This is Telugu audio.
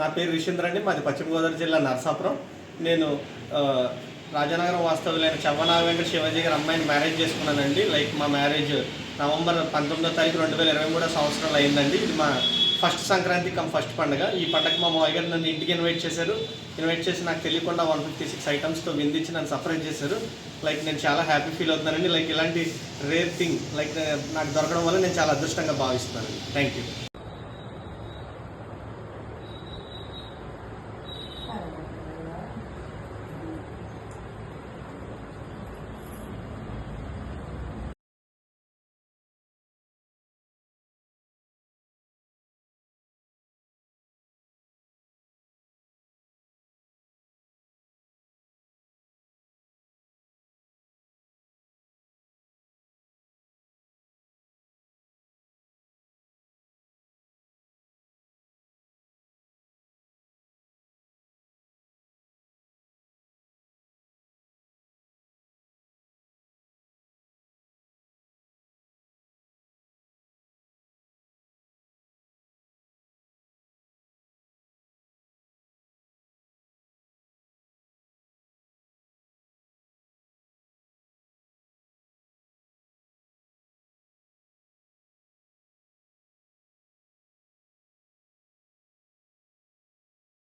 నా పేరు విషేంద్ర అండి. మాది పశ్చిమ గోదావరి జిల్లా నరసాపురం. నేను రాజానగరం వాస్తవులైన చవ్వనాగ వెంకట శివాజీ గారి అమ్మాయిని మ్యారేజ్ చేసుకున్నానండి. లైక్ మా మ్యారేజ్ నవంబర్ పంతొమ్మిదో తారీఖు రెండు వేల ఇరవై మూడో సంవత్సరాలు అయిందండి. ఇది మా ఫస్ట్ సంక్రాంతి కమ్ ఫస్ట్ పండుగ. ఈ పండగకి మా మామయ్య గారు నన్ను ఇంటికి ఇన్వైట్ చేశారు. ఇన్వైట్ చేసి నాకు తెలియకుండా వన్ ఫిఫ్టీ సిక్స్ ఐటమ్స్తో విందించి నన్ను సర్ప్రైజ్ చేశారు. లైక్ నేను చాలా హ్యాపీ ఫీల్ అవుతున్నానండి. లైక్ ఇలాంటి రేర్ థింగ్ లైక్ నాకు దొరకడం వల్ల నేను చాలా అదృష్టంగా భావిస్తున్నానండి. Thank you